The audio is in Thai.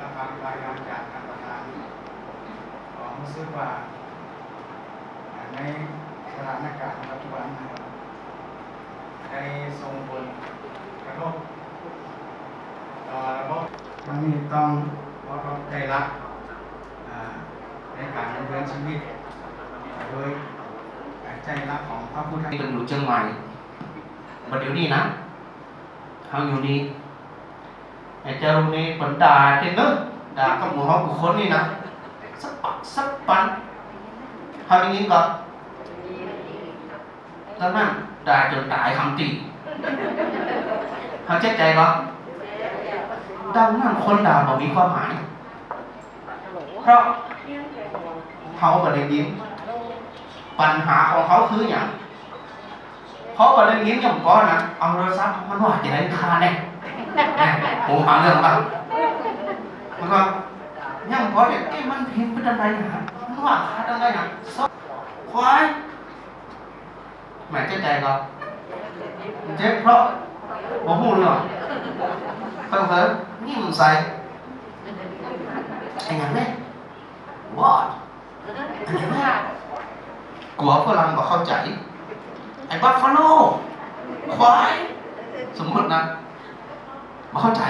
ราคาพยายามจากการประทานของซื้อว่าในสถานการณ์ปัจจุบันนะครับได้ส่งผลกระทบต่อระบบมันมีต้องเคารพใจรักอ่าในการดำเนินชีวิตโดยใจรักของพระพุทธที่เป็นอยู่เชียงใหม่ประเดี๋ยวนี้นะเขาอยู่นี่ ไอ้เจ้าลูกนี่ผลด่าเต็มเนอะด่ากับหมู่เขาบุคคลนี่นะสักปักสักปันเขาอย่างนี้ก็ตอนนั้นด่าจนตายคำตีเขาเจ็บใจก็ดังนั้นคนด่าบอกมีความหมาย เพราะเขาบ่ได้ยินปัญหาของเขาคืออย่าง เขาบ่ได้ยินอย่างก้อนนะเอาโทรศัพท์มันว่าจะได้ค่าแน่แน่ผมหาเรื่องบ้างมันก็ยังพอเด็กเอ้มันเพลงเป็นอะไรนะมันว่าค่าอะไรนะซอกควายแหม่เจ๊ใจก็เจ๊เพราะบ่ฮู้เรื่องเพิ่งเพิ่งยิ้มใส่ไอ้หยังเนี่ย what ไอ้หยังเนี่ยกลัวฝรั่งบอกเข้าใจไอ้บัฟฟาโลควาย สมมตินะมาเข้าใจ